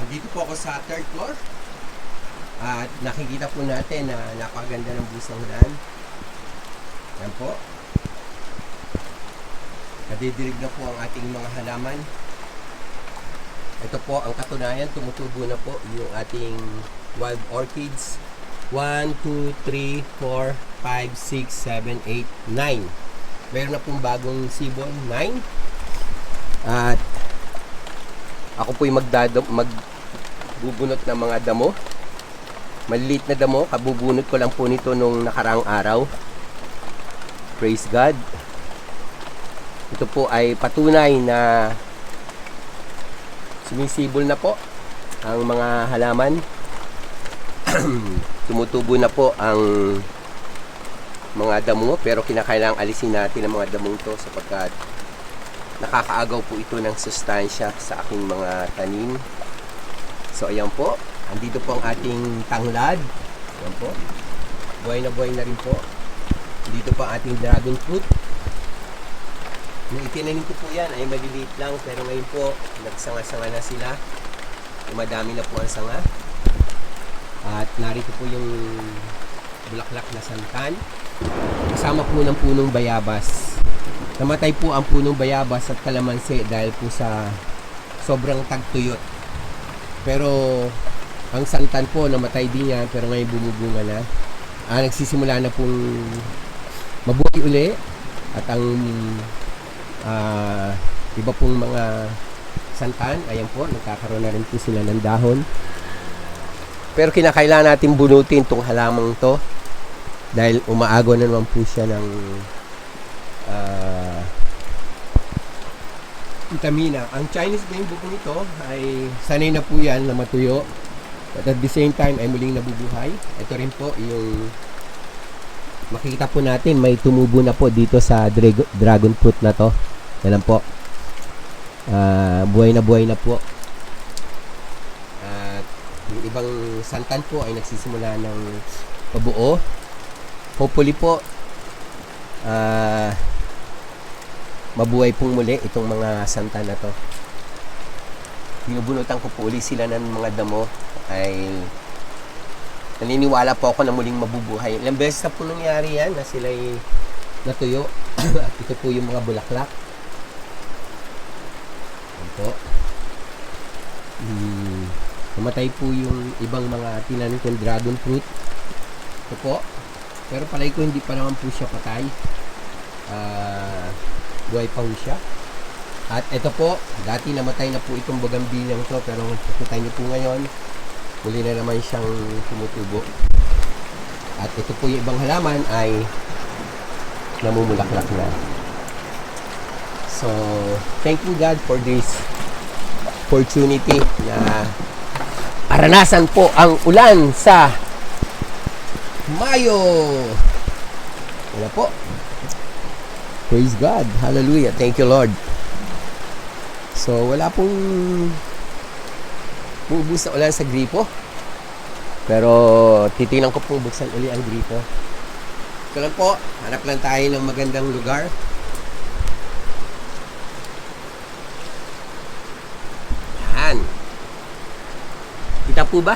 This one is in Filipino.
Andito po ako sa third floor. At nakikita po natin na napakaganda ng busang ulan. Yan po. Nadidirig na po ang ating mga halaman. Ito po ang katunayan, tumutubo na po yung ating wild orchids. 1, 2, 3, 4, 5, 6, 7, 8, 9. Meron na pong bagong sibol, 9. At ako po'y magdadam, magbubunot ng mga damo. Maliliit na damo, kabubunot ko lang po nito nung nakaraang araw. Praise God. Ito po ay patunay na sumisibol na po ang mga halaman. Tumutubo na po ang mga damo pero kinakailangang alisin natin ang mga damong to sapagkat nakakaagaw po ito ng sustansya sa aking mga tanim. So ayan po, andito po ang ating tanglad. Ayan po. Buhay na buhay na rin po. Dito ang ating dragon fruit. Nung itinanim ko po yan ay maliliit lang pero ngayon po nagsanga-sanga na sila. Dumadami na po ang sanga. At narito po yung bulaklak na santan. Kasama po ng punong bayabas. Namatay po ang punong bayabas at kalamansi dahil po sa sobrang tagtuyot. Pero ang santan po namatay din yan pero ngayon bumubunga na. Ah, nagsisimula na pong mabuhay uli at ang ah, iba pong mga santan, ayan po, nagkakaroon na rin po sila ng dahon. Pero kinakailangan natin bunutin itong halamang to dahil umaagaw na naman po siya ng vitamina. Ang Chinese game book nito ay sanay na po yan na matuyo. But at the same time ay muling nabubuhay. Ito rin po yung makikita po natin may tumubo na po dito sa drag- dragon fruit na to. Yan po. Ah, buhay na buhay na po. At yung ibang santan po ay nagsisimula ng pabuo. Hopefully po ah mabuhay pong muli itong mga santan na to. Binubunutan ko po uli sila ng mga damo ay naniniwala po ako na muling mabubuhay. Ilang beses na po nangyari yan na sila'y natuyo. At ito po yung mga bulaklak. Yan po. Hmm, namatay po yung ibang mga tinanim kong dragon fruit. Ito po. Pero palay ko hindi pa naman po siya patay. Ah, buhay pa po siya. At ito po, dati namatay na po itong bagambilyang to pero nakita niyo po ngayon, muli na naman siyang tumutubo. At ito po yung ibang halaman ay namumulaklak na. So, thank you God for this opportunity na aranasan po ang ulan sa Mayo. Wala po. Praise God. Hallelujah. Thank you, Lord. So, wala pong bubus na ulan sa gripo. Pero, titingnan ko pong buksan uli ang gripo. Ito lang po. Hanap lang tayo ng magandang lugar. Yan. Kita po ba?